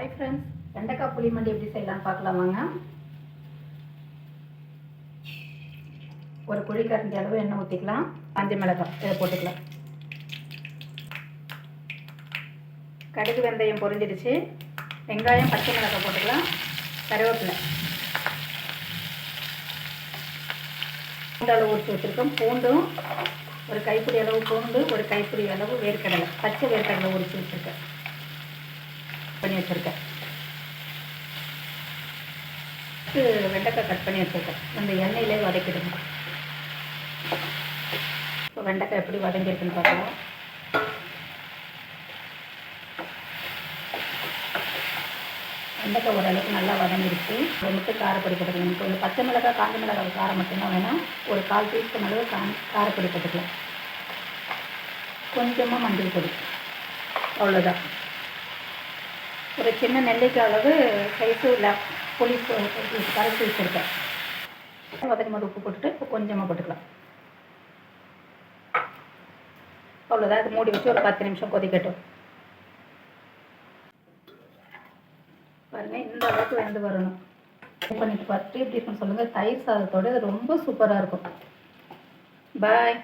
Hi friends வெண்டைக்காய் புளி மண்டி எப்படி செய்யலாம் பார்க்கலாம் வாங்க. ஒரு குழிக்கரண்டி அளவு எண்ணெய் ஊற்றிக்கலாம் காஞ்ச மிளகாய் இதை போட்டுக்கலாம். கடுகு வெந்தயம் பொரிஞ்சிடுச்சு. வெங்காயம் பச்சை மிளகாய் போட்டுக்கலாம். கருவேப்பிலை. பூண்டு அளவு ஊற்றி வச்சுருக்கோம். பூண்டும் ஒரு கைப்பிடி அளவு பூண்டு ஒரு கைப்பிடி அளவு வேர்க்கடலை. பச்சை வேர்க்கடலை உரிச்சு வச்சுருக்கேன் பண்ணி வச்சுருக்கேன். வெண்டைக்காய் கட் பண்ணி வச்சுருக்கேன். அந்த எண்ணெயிலே வதக்கிடுங்க. இப்போ வெண்டைக்காய் எப்படி வதங்கியிருக்குன்னு பார்க்கலாம். வெண்டைக்காய் ஓரளவுக்கு நல்லா வதங்கிருச்சு. அதை மட்டும் காரப்பொடி போட்டுக்கலாம். இப்போ இந்த பச்சை மிளகாய் காஞ்ச மிளகாய் காரம் மட்டும்தான் வேணும் ஒரு கால் டீஸ்பூன் அளவு கா காரப்பொடி போட்டுக்கலாம். கொஞ்சமாக மஞ்சள் பொடி. அவ்வளோதான் ஒரு சின்ன நெல்லிக்காய் அளவு சைஸு இல்லை புளி கரைச்சி வச்சுருக்கேன். வதக்கும் போது உப்பு போட்டுட்டு இப்போ கொஞ்சமாக போட்டுக்கலாம். அவ்வளோதான் அது மூடி வச்சு ஒரு பத்து நிமிஷம் கொதிக்கட்டும். பாருங்கள் இந்த அளவுக்கு வெந்து வரணும். Try பண்ணிட்டு பார்த்துட்டு எப்படி இருக்குன்னு சொல்லுங்கள் தயிர் சாதத்தோட அது ரொம்ப சூப்பராக இருக்கும். பாய்